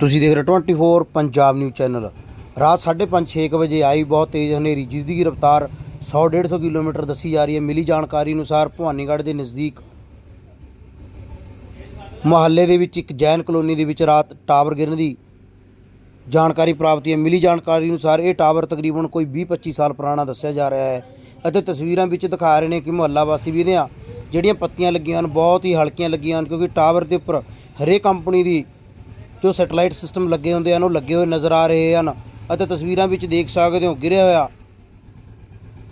ਤੁਸੀਂ ਦੇਖ ਰਹੇ ਹੋ 24 ਪੰਜਾਬ ਨਿਊਜ਼ ਚੈਨਲ ਰਾਤ 5:30 6 ਵਜੇ ਆਈ ਬਹੁਤ ਤੇਜ਼ ਹਨੇਰੀ, ਜਿਸ ਦੀ ਰਫ਼ਤਾਰ 100-150 ਕਿਲੋਮੀਟਰ ਦੱਸੀ ਜਾ ਰਹੀ ਹੈ। ਮਿਲੀ ਜਾਣਕਾਰੀ ਅਨੁਸਾਰ ਭਵਾਨੀਗੜ੍ਹ ਦੇ ਨਜ਼ਦੀਕ ਮੁਹੱਲੇ ਦੇ ਵਿੱਚ ਇੱਕ ਜੈਨ ਕਲੋਨੀ ਦੇ ਵਿੱਚ ਰਾਤ ਟਾਵਰ ਗਿਰਨ ਦੀ ਜਾਣਕਾਰੀ ਪ੍ਰਾਪਤ ਹੋਈ ਹੈ। ਮਿਲੀ ਜਾਣਕਾਰੀ ਅਨੁਸਾਰ ਇਹ ਟਾਵਰ ਤਕਰੀਬਨ ਕੋਈ 20-25 ਸਾਲ ਪੁਰਾਣਾ ਦੱਸਿਆ ਜਾ ਰਿਹਾ ਹੈ ਅਤੇ ਤਸਵੀਰਾਂ ਵਿੱਚ ਦਿਖਾ ਰਹੇ ਨੇ ਕਿ ਮੁਹੱਲਾ ਵਾਸੀ ਵੀ ਇਹਦੀਆਂ ਜਿਹੜੀਆਂ ਪੱਤੀਆਂ ਲੱਗੀਆਂ ਹਨ, ਬਹੁਤ ਹੀ ਹਲਕੀਆਂ ਲੱਗੀਆਂ ਹਨ, ਕਿਉਂਕਿ ਟਾਵਰ ਦੇ ਉੱਪਰ ਹਰੇਕ ਕੰਪਨੀ ਦੀ ਜੋ ਸੈਟੇਲਾਈਟ ਸਿਸਟਮ ਲੱਗੇ ਹੁੰਦੇ ਹਨ, ਉਹ ਲੱਗੇ ਹੋਏ ਨਜ਼ਰ ਆ ਰਹੇ ਹਨ ਅਤੇ ਤਸਵੀਰਾਂ ਵਿੱਚ ਦੇਖ ਸਕਦੇ ਹੋ, ਗਿਰਿਆ ਹੋਇਆ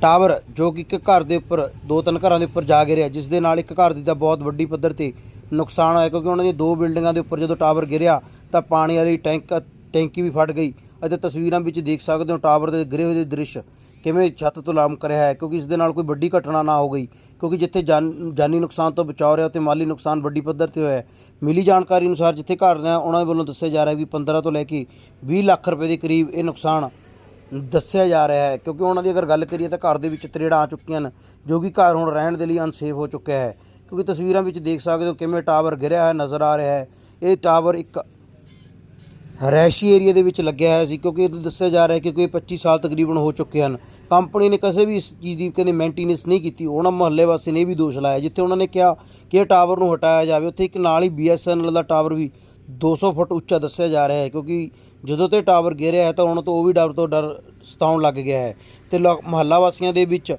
ਟਾਵਰ ਜੋ ਕਿ ਇੱਕ ਘਰ ਦੇ ਉੱਪਰ, ਦੋ ਤਿੰਨ ਘਰਾਂ ਦੇ ਉੱਪਰ ਜਾ ਗਿਰਿਆ ਜਿਸ ਦੇ ਨਾਲ ਇੱਕ ਘਰ ਦੀ ਤਾਂ ਬਹੁਤ ਵੱਡੀ ਪੱਧਰ ਤੇ ਨੁਕਸਾਨ ਹੋਇਆ, ਕਿਉਂਕਿ ਉਹਨਾਂ ਦੀਆਂ ਦੋ ਬਿਲਡਿੰਗਾਂ ਦੇ ਉੱਪਰ ਜਦੋਂ ਟਾਵਰ ਗਿਰਿਆ ਤਾਂ ਪਾਣੀ ਵਾਲੀ ਟੈਂਕ, ਟੈਂਕੀ ਵੀ ਫਟ ਗਈ ਅਤੇ ਤਸਵੀਰਾਂ ਵਿੱਚ ਦੇਖ ਸਕਦੇ ਹੋ, ਟਾਵਰ ਦੇ ਗਿਰੇ ਹੋਏ ਦੇ ਦ੍ਰਿਸ਼ ਕਿਵੇਂ ਛੱਤ ਤੋਂ ਲਾਮ ਕਰਿਆ ਹੈ, ਕਿਉਂਕਿ ਇਸ ਦੇ ਨਾਲ ਕੋਈ ਵੱਡੀ ਘਟਨਾ ਨਾ ਹੋ ਗਈ, ਕਿਉਂਕਿ ਜਿੱਥੇ ਜਾਨ, ਜਾਨੀ ਨੁਕਸਾਨ ਤੋਂ ਬਚਾਅ ਰਿਹਾ, ਉੱਥੇ ਮਾਲੀ ਨੁਕਸਾਨ ਵੱਡੀ ਪੱਧਰ ਤੇ ਹੋਇਆ ਹੈ। ਮਿਲੀ ਜਾਣਕਾਰੀ ਅਨੁਸਾਰ ਜਿੱਥੇ ਘਰ ਨੇ ਉਹਨਾਂ ਵੱਲੋਂ ਦੱਸਿਆ ਜਾ ਰਿਹਾ ਹੈ ਕਿ 15 ਤੋਂ ਲੈ ਕੇ 20 ਲੱਖ ਰੁਪਏ ਦੇ ਕਰੀਬ ਇਹ ਨੁਕਸਾਨ ਦੱਸਿਆ ਜਾ ਰਿਹਾ ਹੈ, ਕਿਉਂਕਿ ਉਹਨਾਂ ਦੀ ਅਗਰ ਗੱਲ ਕਰੀਏ ਤਾਂ ਘਰ ਦੇ ਵਿੱਚ ਤਰੇੜਾਂ ਆ ਚੁੱਕੀਆਂ ਹਨ, ਜੋ ਕਿ ਘਰ ਹੁਣ ਰਹਿਣ ਦੇ ਲਈ ਅਨਸੇਫ ਹੋ ਚੁੱਕਿਆ ਹੈ। ਕਿਉਂਕਿ ਤਸਵੀਰਾਂ ਵਿੱਚ ਦੇਖ ਸਕਦੇ ਹੋ ਕਿਵੇਂ ਟਾਵਰ ਗਿਰਿਆ ਹੋਇਆ ਨਜ਼ਰ ਆ ਰਿਹਾ ਹੈ। ਇਹ ਟਾਵਰ ਇੱਕ ਰੈਸ਼ੀ ਏਰੀਆ ਦੇ ਵਿੱਚ ਲੱਗਿਆ ਹੋਇਆ ਸੀ, ਕਿਉਂਕਿ ਇਹ ਦੱਸਿਆ ਜਾ ਰਿਹਾ ਹੈ ਕਿ ਕੋਈ 25 ਸਾਲ ਤਕਰੀਬਨ ਹੋ ਚੁੱਕੇ ਹਨ। ਕੰਪਨੀ ਨੇ ਕਿਸੇ ਵੀ ਇਸ ਚੀਜ਼ ਦੀ ਕਹਿੰਦੇ ਮੇਨਟੇਨੈਂਸ ਨਹੀਂ ਕੀਤੀ। ਉਹਨਾਂ ਮੁਹੱਲੇ ਵਾਸੀ ਨੇ ਇਹ ਵੀ ਦੋਸ਼ ਲਾਇਆ, ਜਿੱਥੇ ਉਹਨਾਂ ਨੇ ਕਿਹਾ ਕਿ ਇਹ ਟਾਵਰ ਨੂੰ ਹਟਾਇਆ ਜਾਵੇ। ਉੱਥੇ ਇੱਕ ਨਾਲ ਹੀ BSNL ਦਾ ਟਾਵਰ ਵੀ 200 ਫੁੱਟ ਉੱਚਾ ਦੱਸਿਆ ਜਾ ਰਿਹਾ ਹੈ, ਕਿਉਂਕਿ ਜਦੋਂ ਤੇ ਟਾਵਰ ਗਿਰਿਆ ਹੈ ਤਾਂ ਉਹਨਾਂ ਤੋਂ ਉਹ ਵੀ ਡਰ ਤੋਂ ਡਰ ਸਤਾਉਣ ਲੱਗ ਗਿਆ ਹੈ। ਤੇ ਮੁਹੱਲਾ ਵਾਸੀਆਂ ਦੇ ਵਿੱਚ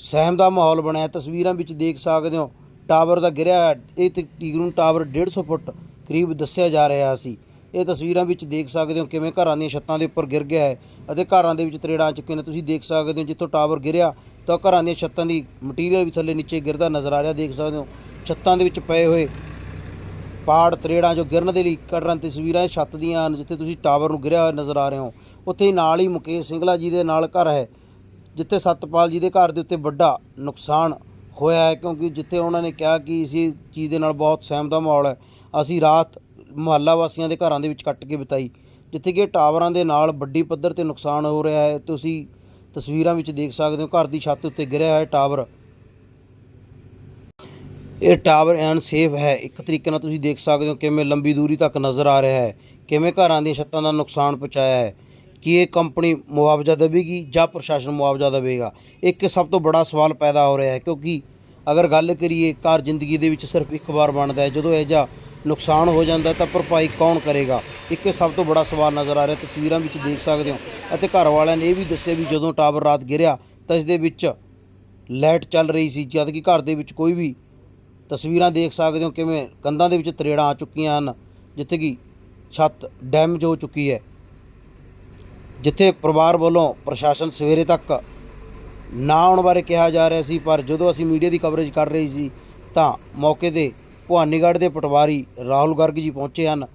ਸਹਿਮ ਦਾ ਮਾਹੌਲ ਬਣਿਆ ਤਸਵੀਰਾਂ ਵਿੱਚ ਦੇਖ ਸਕਦੇ ਹੋ, ਟਾਵਰ ਦਾ ਗਿਰਿਆ ਹੈ। ਇਹ ਤਕਰੀਬਨ ਟਾਵਰ 150 ਫੁੱਟ ਕਰੀਬ ਦੱਸਿਆ ਜਾ ਰਿਹਾ ਸੀ। ਇਹ ਤਸਵੀਰਾਂ ਵਿੱਚ ਦੇਖ ਸਕਦੇ ਹੋ ਕਿਵੇਂ ਘਰਾਂ ਦੀਆਂ ਛੱਤਾਂ ਦੇ ਉੱਪਰ ਗਿਰ ਗਿਆ ਹੈ ਅਤੇ ਘਰਾਂ ਦੇ ਵਿੱਚ ਤਰੇੜਾਂ ਆ ਚੁੱਕੀਆਂ ਨੇ। ਤੁਸੀਂ ਦੇਖ ਸਕਦੇ ਹੋ ਜਿੱਥੋਂ ਟਾਵਰ ਗਿਰਿਆ, ਤਾਂ ਘਰਾਂ ਦੀਆਂ ਛੱਤਾਂ ਦੀ ਮਟੀਰੀਅਲ ਵੀ ਥੱਲੇ ਨੀਚੇ ਗਿਰਦਾ ਨਜ਼ਰ ਆ ਰਿਹਾ। ਦੇਖ ਸਕਦੇ ਹੋ ਛੱਤਾਂ ਦੇ ਵਿੱਚ ਪਏ ਹੋਏ ਪਾੜ ਤਰੇੜਾਂ ਜੋ ਗਿਰਨ ਦੇ ਲਈ ਕੱਢਣ ਤਸਵੀਰਾਂ ਇਹ ਛੱਤ ਦੀਆਂ ਹਨ ਜਿੱਥੇ ਤੁਸੀਂ ਟਾਵਰ ਨੂੰ ਗਿਰਿਆ ਹੋਇਆ ਨਜ਼ਰ ਆ ਰਹੇ ਹੋ। ਉੱਥੇ ਹੀ ਨਾਲ ਹੀ ਮੁਕੇਸ਼ ਸਿੰਗਲਾ ਜੀ ਦੇ ਨਾਲ ਘਰ ਹੈ, ਜਿੱਥੇ ਸਤਪਾਲ ਜੀ ਦੇ ਘਰ ਦੇ ਉੱਤੇ ਵੱਡਾ ਨੁਕਸਾਨ ਹੋਇਆ ਹੈ, ਕਿਉਂਕਿ ਜਿੱਥੇ ਉਹਨਾਂ ਨੇ ਕਿਹਾ ਕਿ ਇਸ ਚੀਜ਼ ਦੇ ਨਾਲ ਬਹੁਤ ਸਹਿਮ ਦਾ ਮਾਹੌਲ ਹੈ। ਅਸੀਂ ਰਾਤ ਮੁਹੱਲਾ ਵਾਸੀਆਂ ਦੇ ਘਰਾਂ ਦੇ ਵਿੱਚ ਕੱਟ ਕੇ ਬਿਤਾਈ, ਜਿੱਥੇ ਕਿ ਟਾਵਰਾਂ ਦੇ ਨਾਲ ਵੱਡੀ ਪੱਧਰ ਤੇ ਨੁਕਸਾਨ ਹੋ ਰਿਹਾ ਹੈ। ਤੁਸੀਂ ਤਸਵੀਰਾਂ ਵਿੱਚ ਦੇਖ ਸਕਦੇ ਹੋ, ਘਰ ਦੀ ਛੱਤ ਉੱਤੇ ਗਿਰਿਆ ਹੈ ਟਾਵਰ। ਇਹ ਟਾਵਰ ਅਨਸੇਫ ਹੈ। ਇੱਕ ਤਰੀਕੇ ਨਾਲ ਤੁਸੀਂ ਦੇਖ ਸਕਦੇ ਹੋ ਕਿਵੇਂ ਲੰਬੀ ਦੂਰੀ ਤੱਕ ਨਜ਼ਰ ਆ ਰਿਹਾ ਹੈ, ਕਿਵੇਂ ਘਰਾਂ ਦੀਆਂ ਛੱਤਾਂ ਦਾ ਨੁਕਸਾਨ ਪਹੁੰਚਾਇਆ ਹੈ, ਕੀ ਇਹ ਕੰਪਨੀ ਮੁਆਵਜ਼ਾ ਦੇਵੇਗੀ ਜਾਂ ਪ੍ਰਸ਼ਾਸਨ ਮੁਆਵਜ਼ਾ ਦੇਵੇਗਾ। ਇੱਕ ਸਭ ਤੋਂ ਬੜਾ ਸਵਾਲ ਪੈਦਾ ਹੋ ਰਿਹਾ ਹੈ, ਕਿਉਂਕਿ ਅਗਰ ਗੱਲ ਕਰੀਏ, ਘਰ ਜ਼ਿੰਦਗੀ ਦੇ ਵਿੱਚ ਸਿਰਫ ਇੱਕ ਵਾਰ ਬਣਦਾ ਹੈ, ਜਦੋਂ ਇਹ ਜਿਹਾ ਨੁਕਸਾਨ ਹੋ ਜਾਂਦਾ ਤਾਂ ਭਰਪਾਈ ਕੌਣ ਕਰੇਗਾ? ਇੱਕ ਸਭ ਤੋਂ ਬੜਾ ਸਵਾਲ ਨਜ਼ਰ ਆ ਰਿਹਾ, ਤਸਵੀਰਾਂ ਵਿੱਚ ਦੇਖ ਸਕਦੇ ਹੋ। ਅਤੇ ਘਰ ਵਾਲਿਆਂ ਨੇ ਇਹ ਵੀ ਦੱਸਿਆ ਵੀ ਜਦੋਂ ਟਾਵਰ ਰਾਤ ਗਿਰਿਆ, ਤਾਂ ਇਸ ਦੇ ਵਿੱਚ ਲਾਈਟ ਚੱਲ ਰਹੀ ਸੀ, ਜਦ ਕਿ ਘਰ ਦੇ ਵਿੱਚ ਕੋਈ ਵੀ ਤਸਵੀਰਾਂ ਦੇਖ ਸਕਦੇ ਹੋ ਕਿਵੇਂ ਕੰਧਾਂ ਦੇ ਵਿੱਚ ਤਰੇੜਾਂ ਆ ਚੁੱਕੀਆਂ ਹਨ, ਜਿੱਥੇ ਕਿ ਛੱਤ ਡੈਮੇਜ ਹੋ ਚੁੱਕੀ ਹੈ। ਜਿੱਥੇ ਪਰਿਵਾਰ ਵੱਲੋਂ ਪ੍ਰਸ਼ਾਸਨ ਸਵੇਰੇ ਤੱਕ ਨਾ ਆਉਣ ਬਾਰੇ ਕਿਹਾ ਜਾ ਰਿਹਾ ਸੀ, ਪਰ ਜਦੋਂ ਅਸੀਂ ਮੀਡੀਆ ਦੀ ਕਵਰੇਜ ਕਰ ਰਹੀ ਸੀ, ਤਾਂ ਮੌਕੇ ਤੇ ਭਵਾਨੀਗੜ੍ਹ ਦੇ ਪਟਵਾਰੀ ਰਾਹੁਲ ਗਰਗ ਜੀ ਪਹੁੰਚੇ ਹਨ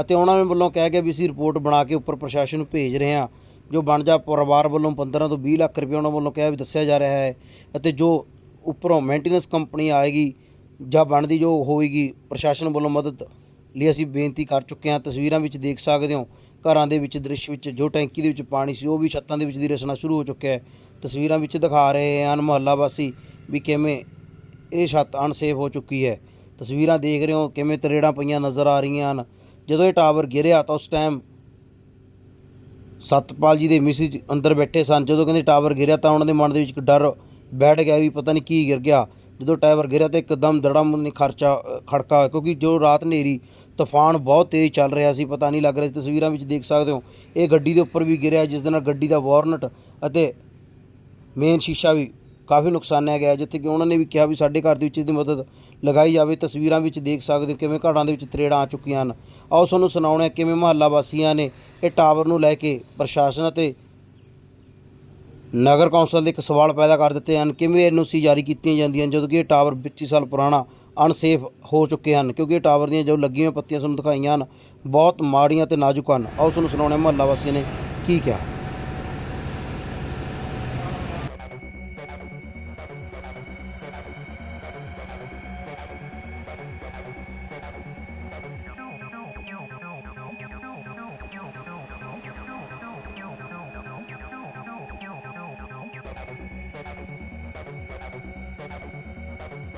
ਅਤੇ ਉਹਨਾਂ ਨੇ ਵੱਲੋਂ ਕਹਿ ਗਿਆ ਵੀ ਅਸੀਂ ਰਿਪੋਰਟ ਬਣਾ ਕੇ ਉੱਪਰ ਪ੍ਰਸ਼ਾਸਨ ਨੂੰ ਭੇਜ ਰਹੇ ਹਾਂ। ਜੋ ਬਣਜਾ ਪਰਿਵਾਰ ਵੱਲੋਂ 15 ਤੋਂ 20 ਲੱਖ ਰੁਪਏ ਉਹਨਾਂ ਵੱਲੋਂ ਕਿਹਾ ਵੀ ਦੱਸਿਆ ਜਾ ਰਿਹਾ ਹੈ ਅਤੇ ਜੋ ਉੱਪਰੋਂ ਮੇਨਟੇਨੈਂਸ ਕੰਪਨੀ ਆਏਗੀ ਜਾਂ ਬਣਦੀ ਜੋ ਹੋਏਗੀ, ਪ੍ਰਸ਼ਾਸਨ ਵੱਲੋਂ ਮਦਦ ਲਈ ਅਸੀਂ ਬੇਨਤੀ ਕਰ ਚੁੱਕੇ ਹਾਂ। ਤਸਵੀਰਾਂ ਵਿੱਚ ਦੇਖ ਸਕਦੇ ਹੋ, ਘਰਾਂ ਦੇ ਵਿੱਚ ਦ੍ਰਿਸ਼ ਵਿੱਚ ਜੋ ਟੈਂਕੀ ਦੇ ਵਿੱਚ ਪਾਣੀ ਸੀ ਉਹ ਵੀ ਛੱਤਾਂ ਦੇ ਵਿੱਚ ਦੀ ਰਸਣਾ ਸ਼ੁਰੂ ਹੋ ਚੁੱਕਿਆ ਹੈ। ਤਸਵੀਰਾਂ ਵਿੱਚ ਦਿਖਾ ਰਹੇ ਹਨ ਮੁਹੱਲਾ ਵਾਸੀ ਵੀ ਕਿਵੇਂ ਇਹ ਛੱਤ ਅਨਸੇਫ ਹੋ ਚੁੱਕੀ ਹੈ। ਤਸਵੀਰਾਂ ਦੇਖ ਰਹੇ ਹੋ, ਕਿਵੇਂ ਤਰੇੜਾਂ ਪਈਆਂ ਨਜ਼ਰ ਆ ਰਹੀਆਂ ਹਨ। ਜਦੋਂ ਇਹ ਟਾਵਰ ਗਿਰਿਆ ਤਾਂ ਉਸ ਟਾਈਮ ਸਤਪਾਲ ਜੀ ਦੇ ਮਿਸਿਜ ਅੰਦਰ ਬੈਠੇ ਸਨ। ਜਦੋਂ ਕਹਿੰਦੇ ਟਾਵਰ ਗਿਰਿਆ ਤਾਂ ਉਹਨਾਂ ਦੇ ਮਨ ਦੇ ਵਿੱਚ ਇੱਕ ਡਰ ਬੈਠ ਗਿਆ ਵੀ ਪਤਾ ਨਹੀਂ ਕੀ ਗਿਰ ਗਿਆ। ਜਦੋਂ ਟਾਵਰ ਗਿਰਿਆ ਤਾਂ ਇੱਕਦਮ ਦੜਮ ਨੇ ਖਰਚਾ ਖੜਕਾ ਕਿਉਂਕਿ ਜੋ ਰਾਤ ਹਨੇਰੀ, ਤੂਫਾਨ ਬਹੁਤ ਤੇਜ਼ ਚੱਲ ਰਿਹਾ ਸੀ, ਪਤਾ ਨਹੀਂ ਲੱਗ ਰਿਹਾ ਤਸਵੀਰਾਂ ਵਿੱਚ ਦੇਖ ਸਕਦੇ ਹੋ, ਇਹ ਗੱਡੀ ਦੇ ਉੱਪਰ ਵੀ ਗਿਰਿਆ, ਜਿਸ ਦੇ ਨਾਲ ਗੱਡੀ ਦਾ ਵਾਰਨਟ ਅਤੇ ਮੇਨ ਸ਼ੀਸ਼ਾ ਵੀ ਕਾਫੀ ਨੁਕਸਾਨਿਆ ਗਿਆ ਜਿੱਥੇ ਕਿ ਉਹਨਾਂ ਨੇ ਵੀ ਕਿਹਾ ਵੀ ਸਾਡੇ ਘਰ ਦੇ ਵਿੱਚ ਇਹਦੀ ਮਦਦ ਲਗਾਈ ਜਾਵੇ, ਤਸਵੀਰਾਂ ਵਿੱਚ ਦੇਖ ਸਕਦੇ ਹੋ ਕਿਵੇਂ ਘਰਾਂ ਦੇ ਵਿੱਚ ਤਰੇੜਾਂ ਆ ਚੁੱਕੀਆਂ ਹਨ। ਆਓ ਤੁਹਾਨੂੰ ਸੁਣਾਉਣਾ ਕਿਵੇਂ ਮਹੱਲਾ ਵਾਸੀਆਂ ਨੇ ਇਹ ਟਾਵਰ ਨੂੰ ਲੈ ਕੇ ਪ੍ਰਸ਼ਾਸਨ ਅਤੇ ਨਗਰ ਕੌਂਸਲ ਦੇ ਇੱਕ ਸਵਾਲ ਪੈਦਾ ਕਰ ਦਿੱਤੇ ਹਨ। ਕਿਵੇਂ ਐਨਓਸੀ ਜਾਰੀ ਕੀਤੀਆਂ ਜਾਂਦੀਆਂ ਜਦੋਂ ਕਿ ਇਹ ਟਾਵਰ 25 ਸਾਲ ਪੁਰਾਣਾ ਅਨਸੇਫ ਹੋ ਚੁੱਕੇ ਹਨ, ਕਿਉਂਕਿ ਇਹ ਟਾਵਰ ਦੀਆਂ ਜੋ ਲੱਗੀਆਂ ਪੱਤੀਆਂ ਤੁਹਾਨੂੰ ਦਿਖਾਈਆਂ ਹਨ, ਬਹੁਤ ਮਾੜੀਆਂ ਤੇ ਨਾਜ਼ੁਕ ਹਨ। ਆਓ ਤੁਹਾਨੂੰ ਸੁਣਾਉਣਾ ਮਹੱਲਾ ਵਾਸੀਆਂ ਨੇ ਕੀ ਕਿਹਾ।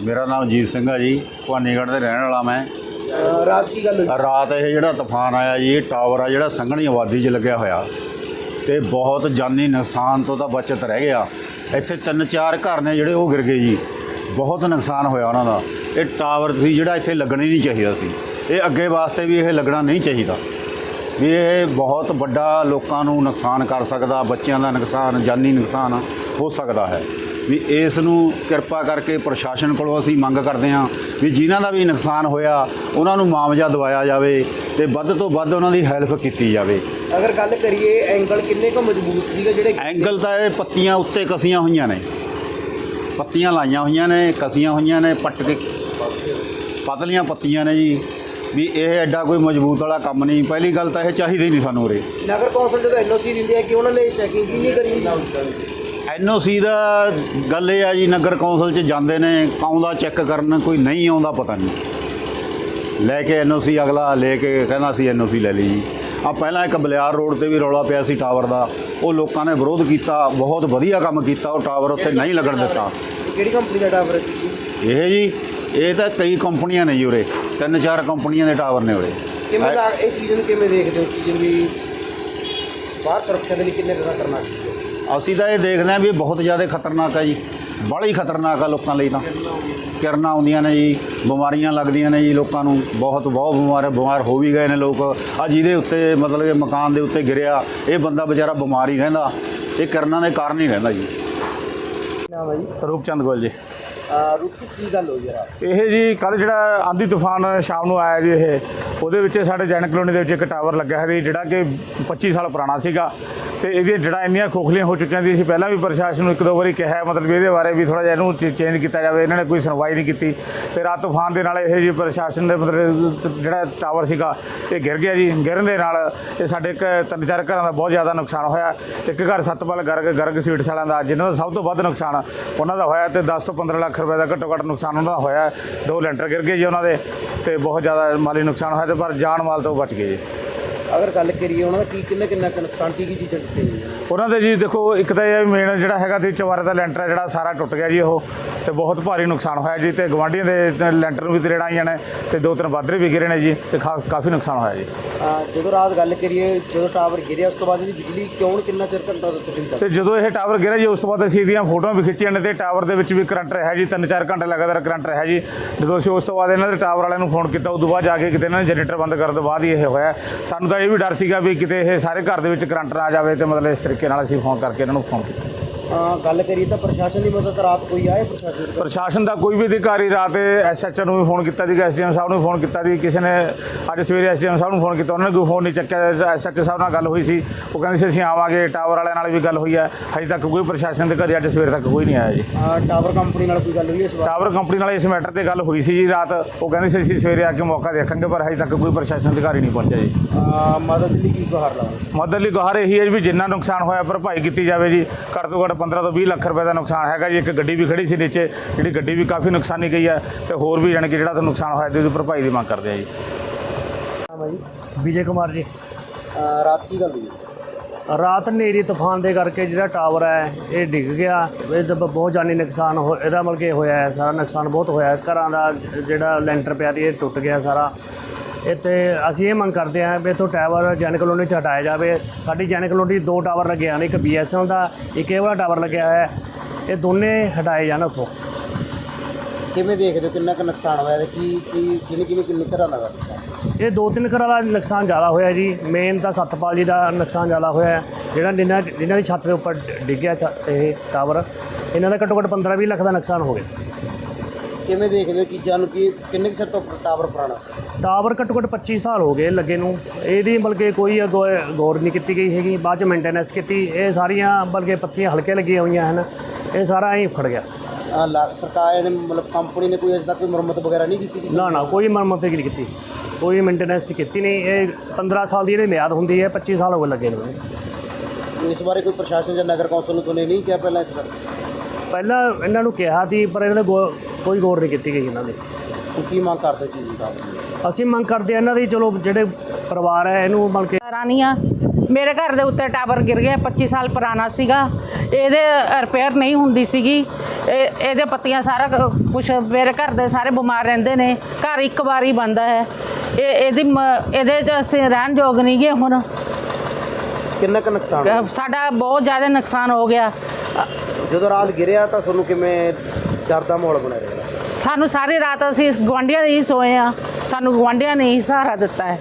ਮੇਰਾ ਨਾਮ ਜੀਤ ਸਿੰਘ ਆ ਜੀ ਭਵਾਨੀਗੜ੍ਹ ਦੇ ਰਹਿਣ ਵਾਲਾ ਮੈਂ। ਅਹ ਰਾਤ ਕੀ ਗੱਲ ਹੋਈ? ਰਾਤ ਇਹ ਜਿਹੜਾ ਤੂਫਾਨ ਆਇਆ ਜੀ ਇਹ ਟਾਵਰ ਆ ਜਿਹੜਾ ਸੰਘਣੀ ਆਬਾਦੀ 'ਚ ਲੱਗਿਆ ਹੋਇਆ। ਤੇ ਬਹੁਤ ਜਾਨੀ ਨੁਕਸਾਨ ਤੋਂ ਤਾਂ ਬਚਤ ਰਹਿ ਗਿਆ। ਇੱਥੇ ਤਿੰਨ ਚਾਰ ਘਰ ਨੇ ਜਿਹੜੇ ਉਹ ਗਿਰ ਗਏ ਜੀ। ਬਹੁਤ ਨੁਕਸਾਨ ਹੋਇਆ ਉਹਨਾਂ ਦਾ। ਇਹ ਟਾਵਰ ਸੀ ਜਿਹੜਾ ਇੱਥੇ ਲੱਗਣਾ ਹੀ ਨਹੀਂ ਚਾਹੀਦਾ ਸੀ। ਇਹ ਅੱਗੇ ਵਾਸਤੇ ਵੀ ਇਹ ਲੱਗਣਾ ਨਹੀਂ ਚਾਹੀਦਾ। ਵੀ ਇਹ ਬਹੁਤ ਵੱਡਾ ਲੋਕਾਂ ਨੂੰ ਨੁਕਸਾਨ ਕਰ ਸਕਦਾ ਬੱਚਿਆਂ ਦਾ ਨੁਕਸਾਨ ਜਾਨੀ ਨੁਕਸਾਨ ਹੋ ਸਕਦਾ ਹੈ। ਵੀ ਇਸ ਨੂੰ ਕਿਰਪਾ ਕਰਕੇ ਪ੍ਰਸ਼ਾਸਨ ਕੋਲੋਂ ਅਸੀਂ ਮੰਗ ਕਰਦੇ ਹਾਂ ਵੀ ਜਿਨ੍ਹਾਂ ਦਾ ਵੀ ਨੁਕਸਾਨ ਹੋਇਆ ਉਹਨਾਂ ਨੂੰ ਮੁਆਵਜ਼ਾ ਦਿਵਾਇਆ ਜਾਵੇ ਤੇ ਵੱਧ ਤੋਂ ਵੱਧ ਉਹਨਾਂ ਦੀ ਹੈਲਪ ਕੀਤੀ ਜਾਵੇ। ਅਗਰ ਗੱਲ ਕਰੀਏ ਐਂਗਲ ਕਿੰਨੇ ਕੁ ਮਜ਼ਬੂਤ ਸੀਗਾ ਜਿਹੜੇ ਐਂਗਲ ਤਾਂ ਇਹ ਪੱਤੀਆਂ ਉੱਤੇ ਕਸੀਆਂ ਹੋਈਆਂ ਨੇ। ਪੱਤੀਆਂ ਲਾਈਆਂ ਹੋਈਆਂ ਨੇ ਕਸੀਆਂ ਹੋਈਆਂ ਨੇ ਪੱਟ ਕੇ ਪਤਲੀਆਂ ਪੱਤੀਆਂ ਨੇ ਜੀ। ਵੀ ਇਹ ਐਡਾ ਕੋਈ ਮਜ਼ਬੂਤ ਵਾਲਾ ਕੰਮ ਨਹੀਂ। ਪਹਿਲੀ ਗੱਲ ਤਾਂ ਇਹ ਚਾਹੀਦੀ ਨਹੀਂ ਸਾਨੂੰ ਉਰੇ। ਨਗਰ ਕੌਂਸਲ ਜਦੋਂ ਐਨਓਸੀ ਦਿੰਦੀ ਹੈ ਕਿ ਉਹਨਾਂ ਨੇ ਚੈਕਿੰਗ ਕੀ ਨਹੀਂ ਕਰੀ? ਐਨਓਸੀ ਦਾ ਗੱਲ ਇਹ ਆ ਜੀ ਨਗਰ ਕੌਂਸਲ 'ਚ ਜਾਂਦੇ ਨੇ ਆਉਂਦਾ ਚੈੱਕ ਕਰਨ ਕੋਈ ਨਹੀਂ ਆਉਂਦਾ ਪਤਾ ਨਹੀਂ। ਲੈ ਕੇ ਐਨਓਸੀ ਅਗਲਾ ਲੈ ਕੇ ਕਹਿੰਦਾ ਸੀ ਐਨਓਸੀ ਲੈ ਲਈ ਜੀ। ਆ ਪਹਿਲਾਂ ਇੱਕ ਬਲਿਆਰ ਰੋਡ ਤੇ ਵੀ ਰੌਲਾ ਪਿਆ ਸੀ ਟਾਵਰ ਦਾ। ਉਹ ਲੋਕਾਂ ਨੇ ਵਿਰੋਧ ਕੀਤਾ ਬਹੁਤ ਵਧੀਆ ਕੰਮ ਕੀਤਾ ਉਹ ਟਾਵਰ ਉੱਥੇ ਨਹੀਂ ਲੱਗਣ ਦਿੱਤਾ। ਕਿਹੜੀ ਕੰਪਨੀ ਦਾ ਟਾਵਰ ਹੈ ਇਹ ਜੀ ਇਹ ਤਾਂ ਕਈ ਕੰਪਨੀਆਂ ਨੇ ਜੀ ਉਰੇ। ਤਿੰਨ ਚਾਰ ਕੰਪਨੀਆਂ ਦੇ ਟਾਵਰ ਨੇ ਉਰੇ। ਕਿਵੇਂ ਇਹ ਚੀਜ਼ ਨੂੰ ਕਿਵੇਂ ਦੇਖਦੇ ਹੋ? ਚੀਜ਼ ਵੀ ਬਾਹਰ ਸੁਰੱਖਿਆ ਦੇ ਲਈ ਕਿੰਨੇ ਕੁ ਖਤਰਨਾਕ ਹੈ ਅਸੀਂ ਤਾਂ ਇਹ ਦੇਖਦੇ ਹਾਂ ਵੀ ਬਹੁਤ ਜ਼ਿਆਦਾ ਖਤਰਨਾਕ ਹੈ ਜੀ। ਬੜਾ ਹੀ ਖਤਰਨਾਕ ਆ ਲੋਕਾਂ ਲਈ ਤਾਂ। ਕਿਰਨਾਂ ਆਉਂਦੀਆਂ ਨੇ ਜੀ ਬਿਮਾਰੀਆਂ ਲੱਗਦੀਆਂ ਨੇ ਜੀ ਲੋਕਾਂ ਨੂੰ। ਬਹੁਤ ਬਹੁਤ ਬਿਮਾਰ ਬਿਮਾਰ ਹੋ ਵੀ ਗਏ ਨੇ ਲੋਕ। ਆ ਜਿਹਦੇ ਉੱਤੇ ਮਤਲਬ ਕਿ ਮਕਾਨ ਦੇ ਉੱਤੇ ਗਿਰਿਆ ਇਹ ਬੰਦਾ ਵਿਚਾਰਾ ਬਿਮਾਰ ਹੀ ਰਹਿੰਦਾ। ਇਹ ਕਿਰਨਾਂ ਦੇ ਕਾਰਨ ਹੀ ਰਹਿੰਦਾ ਜੀ। ਨਾਮ ਹੈ ਜੀ? ਰੂਪਚੰਦ ਗੋਲ ਜੀ। ਰੁਕੀ ਕੀ ਗੱਲ ਹੋਈ ਜਰਾ? ਇਹ ਜੀ ਕੱਲ ਜਿਹੜਾ ਆਂਦੀ ਤੂਫਾਨ ਸ਼ਾਮ ਨੂੰ ਆਇਆ ਜੀ ਇਹ, ਉਹਦੇ ਵਿੱਚ ਸਾਡੇ ਜੈਨ ਕਲੋਨੀ ਦੇ ਵਿੱਚ ਇੱਕ ਟਾਵਰ ਲੱਗਿਆ ਹੈ ਜਿਹੜਾ ਕਿ 25 ਸਾਲ ਪੁਰਾਣਾ ਸੀਗਾ। ਤੇ ਇਹਦੀਆਂ ਜੜਾਂ ਇੰਨੀਆਂ ਖੋਖਲੀਆਂ ਹੋ ਚੁੱਕੀਆਂ ਸੀ, ਅਸੀਂ ਪਹਿਲਾਂ ਵੀ ਪ੍ਰਸ਼ਾਸਨ ਨੂੰ ਇੱਕ ਦੋ ਵਾਰੀ ਕਿਹਾ ਮਤਲਬ ਵੀ ਇਹਦੇ ਬਾਰੇ ਵੀ ਥੋੜਾ ਜਿਹਾ ਇਹਨੂੰ ਚੇਂਜ ਕੀਤਾ ਜਾਵੇ, ਇਹਨਾਂ ਨੇ ਕੋਈ ਸੁਣਵਾਈ ਨਹੀਂ ਕੀਤੀ। ਤੇ ਰਾਤ ਤੂਫਾਨ ਦੇ ਨਾਲ ਇਹ ਜੀ ਪ੍ਰਸ਼ਾਸਨ ਦੇ ਮਤਲਬ ਜਿਹੜਾ ਟਾਵਰ ਸੀਗਾ, ਇਹ ਗਿਰ ਗਿਆ ਜੀ। ਗਿਰਨ ਦੇ ਨਾਲ ਇਹ ਸਾਡੇ ਇੱਕ ਤਿੰਨ ਚਾਰ ਘਰਾਂ ਦਾ ਬਹੁਤ ਜ਼ਿਆਦਾ ਨੁਕਸਾਨ ਹੋਇਆ। ਇੱਕ ਘਰ ਸੱਤਪਾਲ ਗਰਗ ਗਰਗ ਸਵੀਟਸ ਵਾਲਿਆਂ ਦਾ, ਜਿਨ੍ਹਾਂ ਦਾ ਸਭ ਤੋਂ ਵੱਧ ਨੁਕਸਾਨ ਉਹਨਾਂ ਦਾ ਹੋਇਆ ਤੇ 10 ਤੋਂ 15 ਲੱਖ ਰੁਪਏ ਦਾ ਘੱਟੋ ਘੱਟ ਨੁਕਸਾਨ ਉਹਨਾਂ ਦਾ ਹੋਇਆ ਦੋ ਲੈਂਟਰ ਗਿਰ ਗਏ ਜੀ ਉਹਨਾਂ ਦੇ ਤੇ ਬਹੁਤ ਜ਼ਿਆਦਾ ਮਾਲੀ ਨੁਕਸਾਨ ਹੋਇਆ ਤੇ ਪਰ ਜਾਨ ਮਾਲ ਤੋਂ ਬਚ ਗਏ ਜੀ। ਅਗਰ ਗੱਲ ਕਰੀਏ ਉਹਨਾਂ ਦਾ ਕੀ ਕਿੰਨੇ ਕਿੰਨਾ ਕੁ ਨੁਕਸਾਨ ਕੀ ਕੀ ਚੀਜ਼ਾਂ ਦਿੱਤੀਆਂ ਗਈਆਂ? ਉਹਨਾਂ ਦੇ ਜੀ ਦੇਖੋ ਇੱਕ ਤਾਂ ਇਹ ਮੇਨ ਜਿਹੜਾ ਹੈਗਾ ਤੇ ਚਵਾਰੇ ਦਾ ਲੈਂਟਰ ਹੈ ਜਿਹੜਾ ਸਾਰਾ ਟੁੱਟ ਗਿਆ ਜੀ ਉਹ। ਤੇ ਬਹੁਤ ਭਾਰੀ ਨੁਕਸਾਨ ਹੋਇਆ ਜੀ ਤੇ ਗਵਾਂਢੀਆਂ ਦੇ ਲੈਂਟਰ ਨੂੰ ਵੀ ਤਰੇੜਾਂ ਆਈਆਂ ਨੇ ਤੇ ਦੋ ਤਿੰਨ ਬਾਦਰੇ ਵੀ ਗਿਰੇ ਨੇ ਜੀ ਤੇ ਖਾ- ਕਾਫੀ ਨੁਕਸਾਨ ਹੋਇਆ ਜੀ। ਅਹ ਜਦੋਂ ਰਾਤ ਗੱਲ ਕਰੀਏ ਜਦੋਂ ਟਾਵਰ ਗਿਰਿਆ ਉਸ ਤੋਂ ਬਾਅਦ ਇਹਦੀ ਬਿਜਲੀ ਕਿਉਂ ਕਿੰਨਾ ਚਿਰ ਘੰਟਾ ਤੱਕ ਚੱਲ ਤੇ ਜਦੋਂ ਇਹ ਟਾਵਰ ਗਿਰਿਆ ਜੀ ਉਸ ਤੋਂ ਬਾਅਦ ਅਸੀਂ ਇਹਦੀਆਂ ਫੋਟੋਆਂ ਵੀ ਖਿੱਚੀਆਂ ਨੇ ਤੇ ਟਾਵਰ ਦੇ ਵਿੱਚ ਵੀ ਕਰੰਟ ਰਿਹਾ ਜੀ ਤਿੰਨ ਚਾਰ ਘੰਟੇ ਲਗਾਤਾਰ ਕਰੰਟ ਰਿਹਾ ਜੀ। ਜਦੋਂ ਅਸੀਂ ਉਸ ਤੋਂ ਬਾਅਦ ਇਹਨਾਂ ਦੇ ਟਾਵਰ ਵਾਲਿਆਂ ਨੂੰ ਫੋਨ ਕੀਤਾ ਉਸ ਤੋਂ ਬਾਅਦ ਜਾ ਕੇ ਕਿਤੇ ਇਹਨਾਂ ਨੇ ਜਨਰੇਟਰ ਬੰਦ ਕਰਨ ਤੋਂ ਬਾਅਦ ਹੀ ਇਹ ਹੋਇਆ। ਸਾਨੂੰ ਤਾਂ ਇਹ ਵੀ ਡਰ ਸੀਗਾ ਵੀ ਕਿਤੇ ਇਹ ਸਾਰੇ ਘਰ ਦੇ ਵਿੱਚ ਕਰੰਟ ਨਾ ਆ ਜਾਵੇ ਤੇ ਮਤਲਬ ਇਸ ਤਰੀਕੇ ਨਾਲ ਅਸੀਂ ਫੋਨ ਕਰਕੇ ਇਹਨਾਂ ਨੂੰ ਫੋਨ ਕੀਤਾ। ਗੱਲ ਕਰੀਏ ਤਾਂ ਪ੍ਰਸ਼ਾਸਨ ਦੀ ਮਦਦ ਰਾਤ ਕੋਈ ਆਏ ਪ੍ਰਸ਼ਾਸਨ ਦੀ? ਪ੍ਰਸ਼ਾਸਨ ਦਾ ਕੋਈ ਵੀ ਅਧਿਕਾਰੀ ਰਾਤ ਐਸਐਚਓ ਨੂੰ ਵੀ ਫੋਨ ਕੀਤਾ ਜੀ ਐਸਡੀਐਮ ਸਾਹਿਬ ਨੂੰ ਵੀ ਫੋਨ ਕੀਤਾ ਜੀ ਕਿਸੇ ਨੇ ਅੱਜ ਸਵੇਰੇ ਐਸਡੀਐਮ ਸਾਹਿਬ ਨੂੰ ਫੋਨ ਕੀਤਾ ਉਹਨਾਂ ਨੇ ਕੋਈ ਫੋਨ ਨਹੀਂ ਚੱਕਿਆ ਐਸਐਚਓ ਸਾਹਿਬ ਨਾਲ ਗੱਲ ਹੋਈ ਸੀ ਉਹ ਕਹਿੰਦੇ ਸੀ ਅਸੀਂ ਆਵਾਂਗੇ ਟਾਵਰ ਵਾਲਿਆਂ ਨਾਲ ਵੀ ਗੱਲ ਹੋਈ ਹੈ ਹਜੇ ਤੱਕ ਕੋਈ ਪ੍ਰਸ਼ਾਸਨ ਦੇ ਅਧਿਕਾਰੀ ਅੱਜ ਸਵੇਰ ਤੱਕ ਕੋਈ ਨਹੀਂ ਆਇਆ ਜੀ। ਟਾਵਰ ਕੰਪਨੀ ਨਾਲ ਕੋਈ ਗੱਲ ਹੋਈ ਇਸ ਵਾਰ? ਟਾਵਰ ਕੰਪਨੀ ਨਾਲ ਇਸ ਮੈਟਰ ਤੇ ਗੱਲ ਹੋਈ ਸੀ ਜੀ ਰਾਤ ਉਹ ਕਹਿੰਦੇ ਸੀ ਅਸੀਂ ਸਵੇਰੇ ਆ ਕੇ ਮੌਕਾ ਦੇਖਾਂਗੇ ਪਰ ਹਜੇ ਤੱਕ ਕੋਈ ਪ੍ਰਸ਼ਾਸਨ ਅਧਿਕਾਰੀ ਨਹੀਂ ਪਹੁੰਚਿਆ ਜੀ। ਮਦਦ ਲਈ ਕੀ ਗੁਹਾਰ ਲਾਉਂਗੇ ਮਦਦ ਲਈ ਗੁਹਾਰ ਇਹੀ ਹੈ ਜੀ ਵੀ ਜਿੰਨਾ ਨੁਕਸਾਨ ਹੋਇਆ ਭਰਪਾਈ ਕੀਤੀ ਜਾਵੇ ਜੀ ਘੱਟ ਤੋਂ ਘੱਟ 15 ਤੋਂ 20 ਲੱਖ ਰੁਪਏ ਦਾ ਨੁਕਸਾਨ ਹੈਗਾ ਜੀ। ਇੱਕ ਗੱਡੀ ਵੀ ਖੜੀ ਸੀ ਨੀਚੇ ਜਿਹੜੀ ਗੱਡੀ ਵੀ ਕਾਫੀ ਨੁਕਸਾਨੀ ਗਈ ਹੈ ਤੇ ਹੋਰ ਵੀ ਜਾਣੀ ਕਿ ਜਿਹੜਾ ਤਾਂ ਨੁਕਸਾਨ ਹੋਇਆ ਤੇ ਉਹਦੀ ਭਰਪਾਈ ਦੀ ਮੰਗ ਕਰਦੇ ਆ ਜੀ। ਵਿਜੇ ਕੁਮਾਰ ਜੀ। ਰਾਤ ਕੀ ਗੱਲ ਹੋਈ? ਰਾਤ ਹਨੇਰੀ ਤੂਫਾਨ ਦੇ ਕਰਕੇ ਜਿਹੜਾ ਟਾਵਰ ਹੈ ਇਹ ਡਿੱਗ ਗਿਆ। ਇਹਦਾ ਬ- ਬਹੁਤ ਜਾਨੀ ਨੁਕਸਾਨ ਹੋ ਇਹਦਾ ਮਤਲਬ ਕਿ ਹੋਇਆ ਹੈ ਸਾਰਾ ਨੁਕਸਾਨ ਬਹੁਤ ਹੋਇਆ ਹੈ। ਘਰਾਂ ਦਾ ਜਿਹੜਾ ਲੈਂਟਰ ਪਿਆ ਸੀ ਇਹ ਟੁੱਟ ਗਿਆ ਸਾਰਾ। ਤੇ ਅਸੀਂ ਇਹ ਮੰਗ ਕਰਦੇ ਹਾਂ ਵੀ ਇੱਥੋਂ ਟਾਵਰ ਜੈਨ ਕਲੋਨੀ ਚ ਹਟਾਇਆ ਜਾਵੇ। ਸਾਡੀ ਜੈਨ ਕਲੋਨੀ ਦੋ ਟਾਵਰ ਲੱਗੇ ਹਨ ਇੱਕ ਬੀਐਸਐਲ ਦਾ ਇੱਕ ਇਹ ਵਾਲਾ ਟਾਵਰ ਲੱਗਿਆ ਹੋਇਆ ਹੈ। ਇਹ ਦੋਨੇ ਹਟਾਏ ਜਾਣ ਉੱਥੋਂ। ਕਿਵੇਂ ਦੇਖਦੇ ਹੋ? ਕਿੰਨਾ ਕੁ ਨੁਕਸਾਨ ਹੋਇਆ ਤੇ ਕੀ ਕੀ ਕਿੰਨੇ ਕਿਵੇਂ ਕਿੰਨੇ ਘਰਾਂ ਦਾ? ਇਹ ਦੋ ਤਿੰਨ ਘਰਾਂ ਦਾ ਨੁਕਸਾਨ ਜ਼ਿਆਦਾ ਹੋਇਆ ਜੀ। ਮੇਨ ਤਾਂ ਸਤਪਾਲ ਜੀ ਦਾ ਨੁਕਸਾਨ ਜ਼ਿਆਦਾ ਹੋਇਆ ਹੈ। ਜਿਹੜਾ ਜਿਨ੍ਹਾਂ ਜਿਨ੍ਹਾਂ ਦੀ ਛੱਤ ਦੇ ਉੱਪਰ ਡਿੱਗਿਆ ਛ- ਇਹ ਟਾਵਰ ਇਹਨਾਂ ਦਾ ਘੱਟੋ ਘੱਟ 15-20 ਲੱਖ ਦਾ ਨੁਕਸਾਨ ਹੋ ਗਿਆ। ਕਿਵੇਂ ਦੇਖਦੇ ਹੋ ਚੀਜ਼ਾਂ ਨੂੰ ਕਿ ਕਿੰਨੇ ਕੁ ਚਿਰ ਤੋਂ ਟਾਵਰ ਪੁਰਾਣਾ? ਟਾਵਰ ਘੱਟੋ ਘੱਟ 25 ਸਾਲ ਹੋ ਗਏ ਲੱਗੇ ਨੂੰ। ਇਹਦੀ ਬਲਕਿ ਕੋਈ ਗੌ- ਗੌਰ ਨਹੀਂ ਕੀਤੀ ਗਈ ਹੈਗੀ। ਬਾਅਦ ਚ ਮੇਨਟੇਨੈਂਸ ਕੀਤੀ। ਇਹ ਸਾਰੀਆਂ ਬਲਕਿ ਪੱਤੀਆਂ ਹਲਕੇ ਲੱਗੀਆਂ ਹੋਈਆਂ ਹਨ। ਇਹ ਸਾਰਾ ਐਂ ਉਖੜ ਗਿਆ। ਅਹ ਲਾ- ਸਰਕਾਰ ਨੇ ਮਤਲਬ ਕੰਪਨੀ ਨੇ ਕੋਈ ਅਜੇ ਤੱਕ ਕੋਈ ਮੁਰੰਮਤ ਵਗੈਰਾ ਨਹੀਂ ਕੀਤੀ ਕਿਸੇ ਨਾ ਨਾ ਕੋਈ ਮਰਮਤ ਨਹੀਂ ਕੀਤੀ। ਕੋਈ ਮੇਨਟੇਨੈਂਸ ਨਹੀਂ ਕੀਤੀ ਨਹੀਂ ਇਹ 15 ਸਾਲ ਦੀ ਇਹਦੀ ਮਿਆਦ ਹੁੰਦੀ ਹੈ 25 ਸਾਲ ਹੋ ਗਏ ਲੱਗੇ ਨੂੰ। ਨੂੰ? ਇਸ ਬਾਰੇ ਕੋਈ ਪ੍ਰਸ਼ਾਸਨ ਜਾਂ ਨਗਰ ਕੌਂਸਲ ਨੂੰ ਕੋਈ ਨਹੀਂ ਕਿਹਾ ਪਹਿਲਾਂ ਇਸ ਬਾਰੇ? ਪਹਿਲਾਂ ਇਹਨਾਂ ਨੂੰ ਕਿਹਾ ਸੀ ਪਰ ਇਹਨਾਂ ਨੇ ਗੌ- ਕੋਈ ਗੌਰ ਨਹੀਂ ਕੀਤੀ ਗਈ ਇਹਨਾਂ ਦੀ। ਕੀ ਮੰਗ ਕਰਦੇ ਚੀਜ਼ ਦਾ ਅਸੀਂ ਮੰਗ ਕਰਦੇ ਹਾਂ ਇਹਨਾਂ ਦੀ ਚਲੋ ਜਿਹੜੇ ਪਰਿਵਾਰ ਹੈ ਇਹਨੂੰ ਮਤਲਬ ਕਿ ਰਾਣੀ ਆ ਮੇਰੇ ਘਰ ਦੇ ਉੱਤੇ ਟਾਵਰ ਗਿਰ ਗਿਆ 25 ਸਾਲ ਪੁਰਾਣਾ ਸੀਗਾ। ਇਹਦੇ ਰਿਪੇਅਰ ਨਹੀਂ ਹੁੰਦੀ ਸੀਗੀ। ਇਹ ਇਹਦੇ ਪੱਤੀਆਂ ਸਾਰਾ ਕੁਝ ਮੇਰੇ ਘਰ ਦੇ ਸਾਰੇ ਬਿਮਾਰ ਰਹਿੰਦੇ ਨੇ। ਘਰ ਇੱਕ ਵਾਰੀ ਬੰਦਾ ਹੈ। ਇਹ ਇਹਦੀ ਮ- ਇਹਦੇ 'ਚ ਅਸੀਂ ਰਹਿਣ ਯੋਗ ਨਹੀਂ ਗਏ ਹੁਣ। ਕਿੰਨਾ ਕੁ ਨੁਕਸਾਨ? ਹੋਇਆ? ਸਾਡਾ ਬਹੁਤ ਜ਼ਿਆਦਾ ਨੁਕਸਾਨ ਹੋ ਗਿਆ। ਜਦੋਂ ਰਾਤ ਗਿਰਿਆ ਤਾਂ ਤੁਹਾਨੂੰ ਕਿਵੇਂ ਡਰ ਦਾ ਮਾਹੌਲ ਬਣਿਆ ਰਿਹਾ ਸਾਨੂੰ ਸਾਰੀ ਰਾਤ ਅਸੀਂ ਗਵਾਂਢੀਆਂ ਦੇ ਹੀ ਸੋਏ ਆ ਸਾਨੂੰ ਗਵਾਂਢੀਆਂ ਨੇ ਹੀ ਸਹਾਰਾ ਦਿੱਤਾ ਹੈ।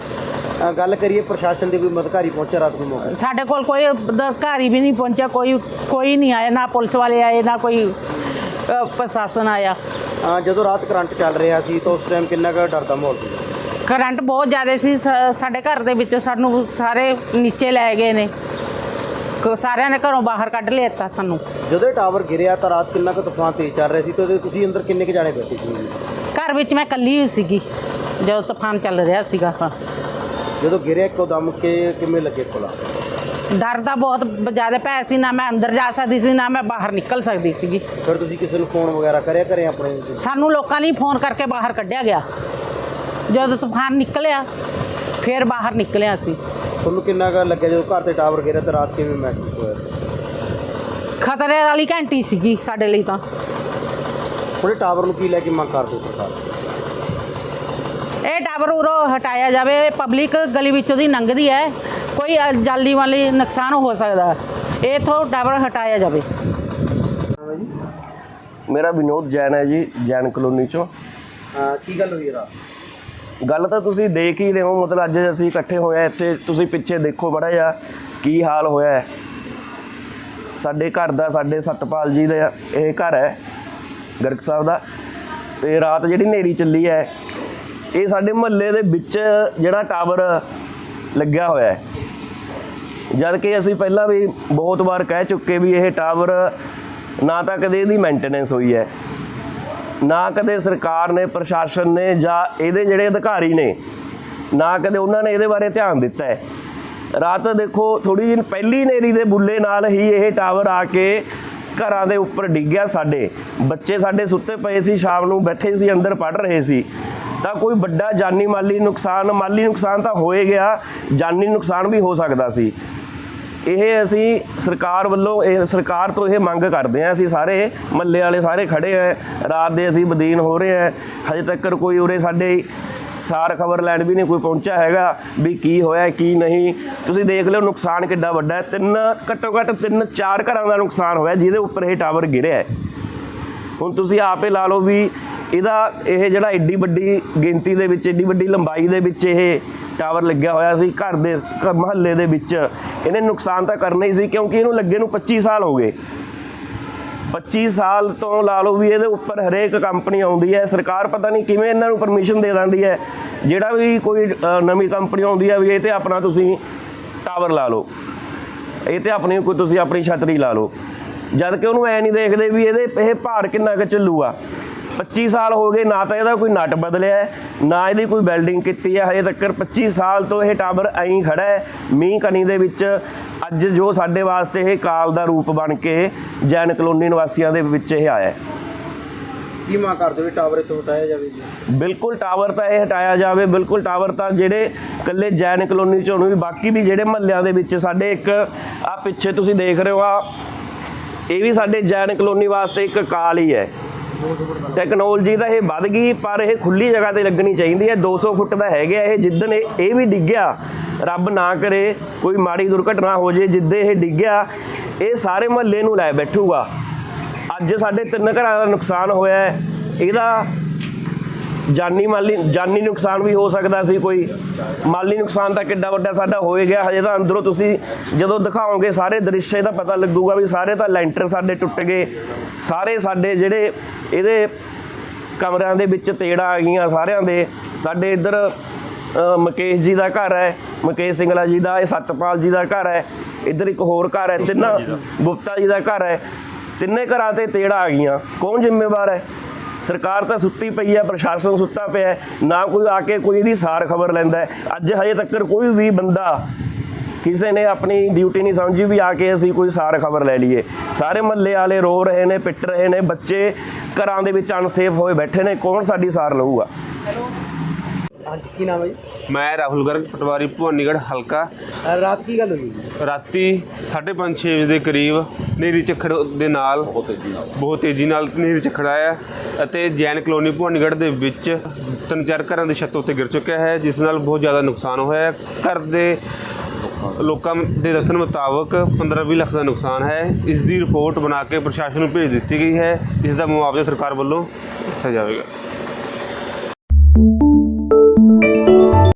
ਅ, ਗੱਲ ਕਰੀਏ ਪ੍ਰਸ਼ਾਸਨ ਦੇ ਕੋਈ ਮਧਿਕਾਰੀ ਪਹੁੰਚਿਆ ਰਾਤ ਨੂੰ ਮੌਕੇ ਸਾਡੇ ਕੋਲ ਕੋਈ ਅਧਿਕਾਰੀ ਵੀ ਨਹੀਂ ਪਹੁੰਚਿਆ ਕੋਈ ਕੋਈ ਨਹੀਂ ਆਇਆ ਨਾ ਪੁਲਿਸ ਵਾਲੇ ਆਏ ਨਾ ਕੋਈ ਅ, ਪ੍ਰਸ਼ਾਸਨ ਆਇਆ। ਅ, ਜਦੋਂ ਰਾਤ ਕਰੰਟ ਚੱਲ ਰਿਹਾ ਸੀ ਤਾਂ ਉਸ ਟਾਈਮ ਕਿੰਨਾ ਕੁ ਡਰ ਦਾ ਮਾਹੌਲ ਸੀ? ਕਰੰਟ ਬਹੁਤ ਜ਼ਿਆਦਾ ਸੀ। ਸ- ਸਾਡੇ ਘਰ ਦੇ ਵਿੱਚ ਸਾਨੂੰ ਸਾਰੇ ਨੀਚੇ ਲੈ ਗਏ ਨੇ। ਕ- ਸਾਰਿਆਂ ਨੇ ਘਰੋਂ ਬਾਹਰ ਕੱਢ ਲਿਆ ਸਾਨੂੰ। ਜਦੋਂ ਇਹ ਟਾਵਰ ਗਿਰਿਆ ਤਾਂ ਰਾਤ ਕਿੰਨਾ ਕੁ ਤੂਫਾਨ ਤੇਜ਼ ਚੱਲ ਰਿਹਾ ਸੀ ਤੇ ਤੁਸੀਂ ਅੰਦਰ ਕਿੰਨੇ ਕੁ ਜਾਣੇ ਬੈਠੇ ਸੀ? ਘਰ ਵਿੱਚ ਮੈਂ ਇਕੱਲੀ ਹੋਈ ਸੀਗੀ ਜਦੋਂ ਤੂਫਾਨ ਚੱਲ ਰਿਹਾ ਸੀਗਾ। ਜਦੋਂ ਗਿਰਿਆ ਇੱਕੋ ਦਮ ਕੇ ਕਿਵੇਂ ਲੱਗੇ ਕੋਲਾ ਡਰ ਦਾ ਬਹੁਤ ਜ਼ਿਆਦਾ ਪੈ ਸੀ ਨਾ ਮੈਂ ਅੰਦਰ ਜਾ ਸਕਦੀ ਸੀ ਨਾ ਮੈਂ ਬਾਹਰ ਨਿਕਲ ਸਕਦੀ ਸੀਗੀ। ਫਿਰ ਤੁਸੀਂ ਕਿਸੇ ਨੂੰ ਫੋਨ ਵਗੈਰਾ ਕਰਿਆ ਕਰੇ ਆਪਣੇ ਸਾਨੂੰ ਲੋਕਾਂ ਨੇ ਫੋਨ ਕਰਕੇ ਬਾਹਰ ਕੱਢਿਆ ਗਿਆ। ਜਦੋਂ ਤੂਫਾਨ ਨਿਕਲਿਆ ਫਿਰ ਬਾਹਰ ਨਿਕਲਿਆ ਸੀ ਤੁਹਾਨੂੰ ਕਿੰਨਾ ਕੁ ਲੱਗਿਆ ਜਦੋਂ ਘਰ ਤੇ ਟਾਵਰ ਗਿਰਿਆ ਤਾਂ ਰਾਤ ਕਿਵੇਂ ਮਹਿਸੂਸ ਹੋਇਆ? ਖਤਰੇ ਵਾਲੀ ਘੰਟੀ ਸੀਗੀ ਸਾਡੇ ਲਈ ਤਾਂ। ਥੋੜੇ ਟਾਵਰ ਨੂੰ ਕੀ ਲੈ ਕੇ ਮੰਗ ਕਰਦੇ ਸਰਕਾਰ? ਇਹ ਟਾਵਰ ਉਰੋਂ ਹਟਾਇਆ ਜਾਵੇ ਪਬਲਿਕ ਗਲੀ ਵਿੱਚੋਂ ਦੀ ਲੰਘਦੀ ਹੈ ਕੋਈ ਜਾਲੀ ਵਾਲੀ ਨੁਕਸਾਨ ਹੋ ਸਕਦਾ ਹੈ। ਇਹ ਤੋਂ ਟਾਵਰ ਹਟਾਇਆ ਜਾਵੇ। ਮੇਰਾ ਵਿਨੋਦ ਜੈਨ ਹੈ ਜੀ ਜੈਨ ਕਲੋਨੀ ਚੋਂ। ਕੀ ਗੱਲ ਹੋਈ ਰਾਤ? ਗੱਲ ਤਾਂ ਤੁਸੀਂ ਦੇਖ ਹੀ ਰਹੇ ਹੋ, ਮਤਲਬ ਅੱਜ ਅਸੀਂ ਇਕੱਠੇ ਹੋਏ ਇੱਥੇ ਤੁਸੀਂ ਪਿੱਛੇ ਦੇਖੋ ਬੜਾ ਜਿਹਾ ਕੀ ਹਾਲ ਹੋਇਆ ਹੈ। ਸਾਡੇ ਘਰ ਦਾ, ਸਾਡੇ ਸਤਪਾਲ ਜੀ ਦਾ ਇਹ ਘਰ ਹੈ, ਗਰਗ ਸਾਹਿਬ ਦਾ, ਤੇ ਰਾਤ ਜਿਹੜੀ ਨੇਰੀ ਚੱਲੀ ਹੈ, ਇਹ ਸਾਡੇ ਮਹੱਲੇ ਦੇ ਵਿੱਚ ਜਿਹੜਾ ਟਾਵਰ ਲੱਗਿਆ ਹੋਇਆ ਹੈ। ਜਦ ਕਿ ਅਸੀਂ ਪਹਿਲਾਂ ਵੀ ਬਹੁਤ ਵਾਰ ਕਹਿ ਚੁੱਕੇ ਵੀ ਇਹ ਟਾਵਰ ਨਾ ਤਾਂ ਕਦੇ ਇਹਦੀ ਮੇਨਟੇਨੈਂਸ ਹੋਈ ਹੈ ਨਾ ਕਦੇ ਸਰਕਾਰ ਨੇ, ਪ੍ਰਸ਼ਾਸਨ ਨੇ ਜਾਂ ਇਹਦੇ ਜਿਹੜੇ ਅਧਿਕਾਰੀ ਨੇ, ਨਾ ਕਦੇ ਉਹਨਾਂ ਨੇ ਇਹਦੇ ਬਾਰੇ ਧਿਆਨ ਦਿੱਤਾ ਹੈ। ਰਾਤ ਦੇਖੋ ਥੋੜੀ ਜਿਹੀ ਪਹਿਲੀ ਨੇਰੀ ਦੇ ਬੁੱਲੇ ਨਾਲ ਹੀ ਇਹ ਟਾਵਰ ਆ ਕੇ ਘਰਾਂ ਦੇ ਉੱਪਰ ਡਿੱਗਿਆ ਸਾਡੇ। ਬੱਚੇ ਸਾਡੇ ਸੁੱਤੇ ਪਏ ਸੀ, ਸ਼ਾਮ ਨੂੰ ਬੈਠੇ ਸੀ, ਅੰਦਰ ਪੜ੍ਹ ਰਹੇ ਸੀ। ਤਾਂ ਕੋਈ ਵੱਡਾ ਜਾਨੀ ਮਾਲੀ ਨੁਕਸਾਨ ਮਾਲੀ ਨੁਕਸਾਨ ਤਾਂ ਹੋਏ ਗਿਆ, ਜਾਨੀ ਨੁਕਸਾਨ ਵੀ ਹੋ ਸਕਦਾ ਸੀ। ਇਹ ਅਸੀਂ ਸਰਕਾਰ ਵੱਲੋਂ ਇਹ ਸਰਕਾਰ ਤੋਂ ਇਹ ਮੰਗ ਕਰਦੇ ਹਾਂ, ਅਸੀਂ ਸਾਰੇ ਮੱਲੇ ਵਾਲੇ ਸਾਰੇ ਖੜੇ ਆ ਰਾਤ ਦੇ ਅਸੀਂ ਬਦੀਨ ਹੋ ਰਹੇ ਆ ਹਜੇ ਤੱਕ ਕੋਈ ਉਰੇ ਸਾਡੇ ਸਾਰ ਖਬਰ ਲੈਣ ਵੀ ਨਹੀਂ ਕੋਈ ਪਹੁੰਚਿਆ ਹੈਗਾ ਵੀ ਕੀ ਹੋਇਆ, ਕੀ ਨਹੀਂ। ਤੁਸੀਂ ਦੇਖ ਲਿਓ ਨੁਕਸਾਨ ਕਿੱਡਾ ਵੱਡਾ ਹੈ, ਤਿੰਨ, ਘੱਟੋ ਘੱਟ ਤਿੰਨ, ਚਾਰ ਘਰਾਂ ਦਾ ਨੁਕਸਾਨ ਹੋਇਆ, ਜਿਹਦੇ ਉੱਪਰ ਇਹ ਟਾਵਰ ਗਿਰਿਆ ਹੁਣ ਤੁਸੀਂ ਆਪੇ ਲਾ ਲਓ ਵੀ ਇਹਦਾ ਇਹ ਜਿਹੜਾ ਏਡੀ ਵੱਡੀ ਗਿਣਤੀ ਦੇ ਵਿੱਚ, ਏਡੀ ਵੱਡੀ ਲੰਬਾਈ ਦੇ ਵਿੱਚ ਇਹ ਟਾਵਰ ਲੱਗਿਆ ਹੋਇਆ ਸੀ, ਘਰ ਦੇ ਮਹੱਲੇ ਦੇ ਵਿੱਚ। ਇਹਨੇ ਨੁਕਸਾਨ ਤਾਂ ਕਰਨਾ ਹੀ ਸੀ, ਕਿਉਂਕਿ ਇਹਨੂੰ ਲੱਗੇ ਨੂੰ 25 ਸਾਲ ਹੋ ਗਏ। 25 ਸਾਲ ਤੋਂ ਲਾ ਲਓ ਵੀ ਇਹਦੇ ਉੱਪਰ ਹਰੇਕ ਕੰਪਨੀ ਆਉਂਦੀ ਹੈ, ਸਰਕਾਰ ਪਤਾ ਨਹੀਂ ਕਿਵੇਂ ਇਹਨਾਂ ਨੂੰ ਪਰਮਿਸ਼ਨ ਦੇ ਦਿੰਦੀ ਹੈ। ਜਿਹੜਾ ਵੀ ਕੋਈ ਨਵੀਂ ਕੰਪਨੀ ਆਉਂਦੀ ਹੈ ਵੀ ਇਹ ਤੇ ਆਪਣਾ ਤੁਸੀਂ ਟਾਵਰ ਲਾ ਲਓ। ਇਹ ਤੇ ਆਪਣੀ, ਕੋਈ ਤੁਸੀਂ ਆਪਣੀ ਛਤਰੀ ਲਾ ਲਓ। ਜਦ ਕਿ ਉਹਨੂੰ ਐ ਨਹੀਂ ਦੇਖਦੇ ਵੀ ਇਹਦੇ, ਇਹ ਭਾਰ ਕਿੰਨਾ ਕੁ ਚੱਲੂਗਾ। 25 ਸਾਲ ਹੋ ਗਏ ਨਾ ਤਾਂ ਇਹਦਾ ਕੋਈ ਨਟ ਬਦਲਿਆ ਨਾ ਇਹਦੀ ਕੋਈ ਵੈਲਡਿੰਗ ਕੀਤੀ ਹੈ ਹਜੇ ਤੱਕ 25 ਸਾਲ ਤੋਂ ਇਹ ਟਾਵਰ ਐਂ ਖੜਾ ਹੈ ਮੀਂਹ ਕਣੀ ਦੇ ਵਿੱਚ ਅੱਜ ਜੋ ਸਾਡੇ ਵਾਸਤੇ ਇਹ ਕਾਲ ਦਾ ਰੂਪ ਬਣ ਕੇ ਜੈਨ ਕਲੋਨੀ ਨਿਵਾਸੀਆਂ ਦੇ ਵਿੱਚ ਇਹ ਆਇਆ ਹੈ। ਕੀ ਮੰਗ ਕਰਦੇ ਵੀ ਟਾਵਰ ਇੱਥੋਂ ਹਟਾਇਆ ਜਾਵੇ ਜੀ? ਬਿਲਕੁਲ ਟਾਵਰ ਤਾਂ ਇਹ ਹਟਾਇਆ ਜਾਵੇ ਬਿਲਕੁਲ ਟਾਵਰ ਤਾਂ ਜਿਹੜੇ ਕੱਲੇ ਜੈਨ ਕਲੋਨੀ ਚੋਂ ਨਹੀਂ ਬਾਕੀ ਵੀ ਜਿਹੜੇ ਮਹੱਲਿਆਂ ਦੇ ਵਿੱਚ ਸਾਡੇ ਇੱਕ ਆ ਪਿੱਛੇ ਤੁਸੀਂ ਦੇਖ ਰਹੇ ਹੋ ਆ ਇਹ ਵੀ ਸਾਡੇ ਜੈਨ ਕਲੋਨੀ ਵਾਸਤੇ ਇੱਕ ਕਾਲ ਹੀ ਹੈ। ਟੈਕਨੋਲੋਜੀ ਤਾਂ ਇਹ ਵੱਧ ਗਈ, ਪਰ ਇਹ ਖੁੱਲੀ ਜਗ੍ਹਾ ਤੇ ਲੱਗਣੀ ਚਾਹੀਦੀ ਹੈ। 200 ਫੁੱਟ ਦਾ ਹੈਗਾ ਇਹ, ਜਿੱਦਣ ਇਹ ਇਹ ਵੀ ਡਿੱਗਿਆ, ਰੱਬ ਨਾ ਕਰੇ ਕੋਈ ਮਾੜੀ ਦੁਰਘਟਨਾ ਹੋ ਜੇ, ਜਿੱਦੇ ਇਹ ਡਿੱਗਿਆ, ਇਹ ਸਾਰੇ ਮਹੱਲੇ ਨੂੰ ਲੈ ਬੈਠੂਗਾ। ਅੱਜ ਸਾਡੇ ਤਿੰਨ ਘਰਾਂ ਦਾ ਨੁਕਸਾਨ ਹੋਇਆ ਹੈ। ਇਹਦਾ ਜਾਨੀ ਮਾਲੀ ਜਾਨੀ ਨੁਕਸਾਨ ਵੀ ਹੋ ਸਕਦਾ ਸੀ ਕੋਈ। ਮਾਲੀ ਨੁਕਸਾਨ ਤਾਂ ਕਿੱਡਾ ਵੱਡਾ ਸਾਡਾ ਹੋਏ ਗਿਆ। ਹਜੇ ਤਾਂ ਅੰਦਰੋਂ ਤੁਸੀਂ ਜਦੋਂ ਦਿਖਾਓਗੇ ਸਾਰੇ ਦ੍ਰਿਸ਼ ਇਹਦਾ ਪਤਾ ਲੱਗੂਗਾ ਵੀ ਸਾਰੇ ਤਾਂ ਲੈਂਟਰ ਸਾਡੇ ਟੁੱਟ ਗਏ। ਸਾਰੇ ਸਾਡੇ ਜਿਹੜੇ ਇਹਦੇ ਕਮਰਿਆਂ ਦੇ ਵਿੱਚ ਤੇੜਾਂ ਆ ਗਈਆਂ ਸਾਰਿਆਂ ਦੇ। ਸਾਡੇ ਇੱਧਰ ਮੁਕੇਸ਼ ਜੀ ਦਾ ਘਰ ਹੈ। ਮੁਕੇਸ਼ ਸਿੰਗਲਾ ਜੀ ਦਾ ਇਹ ਸਤਪਾਲ ਜੀ ਦਾ ਘਰ ਹੈ। ਇੱਧਰ ਇੱਕ ਹੋਰ ਘਰ ਹੈ ਤਿੰਨਾਂ ਗੁਪਤਾ ਜੀ ਦਾ ਘਰ ਹੈ। ਤਿੰਨੇ ਘਰਾਂ ਤੇ ਤੇੜਾਂ ਆ ਗਈਆਂ। ਕੌਣ ਜ਼ਿੰਮੇਵਾਰ ਹੈ? ਸਰਕਾਰ ਤਾਂ ਸੁੱਤੀ ਪਈ ਹੈ, ਪ੍ਰਸ਼ਾਸਨ ਸੁੱਤਾ ਪਿਆ ਨਾ ਕੋਈ ਆ ਕੇ ਕੋਈ ਇਹਦੀ ਸਾਰ ਖਬਰ ਲੈਂਦਾ ਅੱਜ ਹਜੇ ਤੱਕ ਕੋਈ ਵੀ ਬੰਦਾ ਕਿਸੇ ਨੇ ਆਪਣੀ ਡਿਊਟੀ ਨਹੀਂ ਸਮਝੀ ਵੀ ਆ ਕੇ ਅਸੀਂ ਕੋਈ ਸਾਰ ਖਬਰ ਲੈ ਲਈਏ। ਸਾਰੇ ਮਹੱਲੇ ਵਾਲੇ ਰੋ ਰਹੇ ਨੇ, ਪਿੱਟ ਰਹੇ ਨੇ, ਬੱਚੇ ਘਰਾਂ ਦੇ ਵਿੱਚ ਅਨਸੇਫ ਹੋਏ ਬੈਠੇ ਨੇ, ਕੌਣ ਸਾਡੀ ਸਾਰ ਲਊਗਾ? ਹਾਂਜੀ ਕੀ ਨਾਮ ਹੈ ਜੀ? ਮੈਂ ਰਾਹੁਲ ਗਰਗ ਪਟਵਾਰੀ ਭਵਾਨੀਗੜ੍ਹ ਹਲਕਾ। ਅ, ਰਾਤ ਕੀ ਗੱਲ ਹੋਈ? ਜੀ ਰਾਤੀ 5:30 ਛੇ ਵਜੇ ਦੇ ਕਰੀਬ ਨੇਰੀ ਝੱਖੜ ਦੇ ਨਾਲ ਬਹੁਤ ਤੇਜ਼ੀ ਨਾਲ। ਨੇਰੀ ਝੱਖੜ ਆਇਆ ਅਤੇ ਜੈਨ ਕਲੋਨੀ ਭਵਾਨੀਗੜ੍ਹ ਦੇ ਵਿੱਚ ਤਿੰਨ ਚਾਰ ਘਰਾਂ ਦੀ ਛੱਤ ਉੱਤੇ ਗਿਰ ਚੁੱਕਿਆ ਹੈ ਜਿਸ ਨਾਲ ਬਹੁਤ ਜ਼ਿਆਦਾ ਨੁਕਸਾਨ ਹੋਇਆ ਹੈ। ਘਰ ਦੇ ਲੋਕਾਂ ਦੇ ਦੱਸਣ ਮੁਤਾਬਕ 15-20 ਲੱਖ ਦਾ ਨੁਕਸਾਨ ਹੈ। ਇਸ ਦੀ ਰਿਪੋਰਟ ਬਣਾ ਕੇ ਪ੍ਰਸ਼ਾਸਨ ਨੂੰ ਭੇਜ ਦਿੱਤੀ ਗਈ ਹੈ। ਇਸ ਦਾ ਮੁਆਵਜ਼ਾ ਸਰਕਾਰ ਵੱਲੋਂ ਦਿੱਤਾ ਜਾਵੇਗਾ।